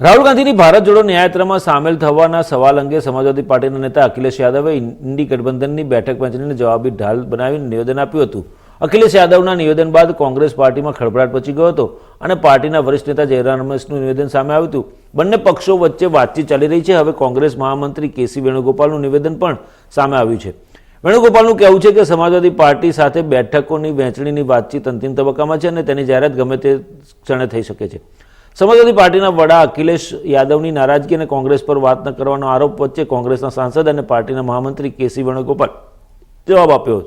રાહુલ ગાંધીની ભારત જોડો ન્યાયયાત્રામાં સામેલ થવાના સવાલ અંગે સમાજવાદી પાર્ટીના નેતા અખિલેશ યાદવે ઇન્ડી ગઠબંધનની બેઠક વહેંચીને જવાબી ઢાલ બનાવીને નિવેદન આપ્યું હતું. અખિલેશ યાદવના નિવેદન બાદ કોંગ્રેસ પાર્ટીમાં ખળભળાટ પચી ગયો હતો અને પાર્ટીના વરિષ્ઠ નેતા જયરામ રમેશનું નિવેદન સામે આવ્યું હતું. બંને પક્ષો વચ્ચે વાતચીત ચાલી રહી છે. હવે કોંગ્રેસ મહામંત્રી કેસી વેણુગોપાલનું નિવેદન પણ સામે આવ્યું છે. વેણુગોપાલનું કહેવું છે કે સમાજવાદી પાર્ટી સાથે બેઠકોની વહેંચણીની વાતચીત અંતિમ તબક્કામાં છે અને તેની જાહેરાત ગમે તે ક્ષણે થઈ શકે છે. સમાજવાદી પાર્ટીના વડા અખિલેશ યાદવની નારાજગી અને કોંગ્રેસ પર વાત ન કરવાનો આરોપ વચ્ચે કોંગ્રેસના સાંસદ અને પાર્ટીના મહામંત્રી કેસી વેણુગોપાલ જવાબ આપ્યો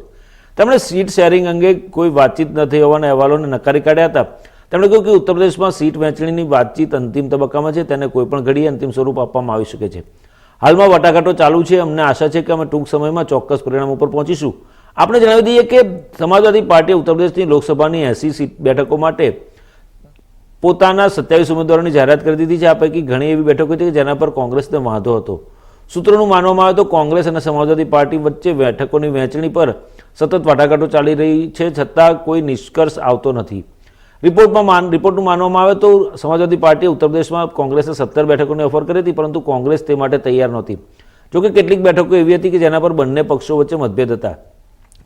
તેમણે સીટ શેરિંગ અંગે કોઈ વાતચીત ન થઈ હોવાના અહેવાલોને નકારી કાઢ્યા હતા. તેમણે કહ્યું કે ઉત્તર પ્રદેશમાં સીટ વહેંચણીની વાતચીત અંતિમ તબક્કામાં છે, તેને કોઈપણ ઘડીએ અંતિમ સ્વરૂપ આપવામાં આવી શકે છે. હાલમાં વાટાઘાટો ચાલુ છે, અમને આશા છે કે અમે ટૂંક સમયમાં ચોક્કસ પરિણામ ઉપર પહોંચીશું. આપણે જણાવી દઈએ કે સમાજવાદી પાર્ટીએ ઉત્તર પ્રદેશની લોકસભાની એસી સીટ બેઠકો માટે પોતાના સત્યાવીસ ઉમેદવારોની જાહેરાત કરી દીધી છે. આ પૈકી ઘણી એવી બેઠકો છે કે જેના પર કોંગ્રેસને વાંધો હતો. સૂત્રોનું માનવામાં આવે તો કોંગ્રેસ અને સમાજવાદી પાર્ટી વચ્ચે બેઠકોની વહેંચણી પર સતત વાટાઘાટો ચાલી રહી છે, છતાં કોઈ નિષ્કર્ષ આવતો નથી. રિપોર્ટમાં માન, રિપોર્ટનું માનવામાં આવે તો સમાજવાદી પાર્ટીએ ઉત્તર પ્રદેશમાં કોંગ્રેસને સત્તર બેઠકોની ઓફર કરી હતી, પરંતુ કોંગ્રેસ તે માટે તૈયાર નહોતી. જોકે કેટલીક બેઠકો એવી હતી કે જેના પર બંને પક્ષો વચ્ચે મતભેદ હતા.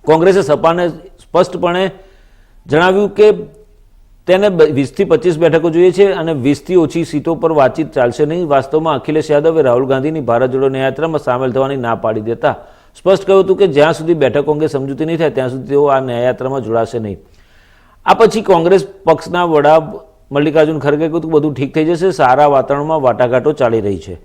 કોંગ્રેસે સપાને સ્પષ્ટપણે જણાવ્યું કે તેને વીસથી પચીસ બેઠકો જોઈએ છે અને વીસથી ઓછી સીટો પર વાતચીત ચાલશે નહીં. વાસ્તવમાં અખિલેશ યાદવે રાહુલ ગાંધીની ભારત જોડો ન્યાયાત્રામાં સામેલ થવાની ના પાડી દેતા. સ્પષ્ટ કહ્યું હતું કે જ્યાં સુધી બેઠકો અંગે સમજૂતી નહીં થાય, ત્યાં સુધી તેઓ આ ન્યાયયાત્રામાં જોડાશે નહીં. આ પછી કોંગ્રેસ પક્ષના વડા મલ્લિકાર્જુન ખરગે કહ્યું બધું ઠીક થઈ જશે, સારા વાતાવરણમાં વાટાઘાટો ચાલી રહી છે.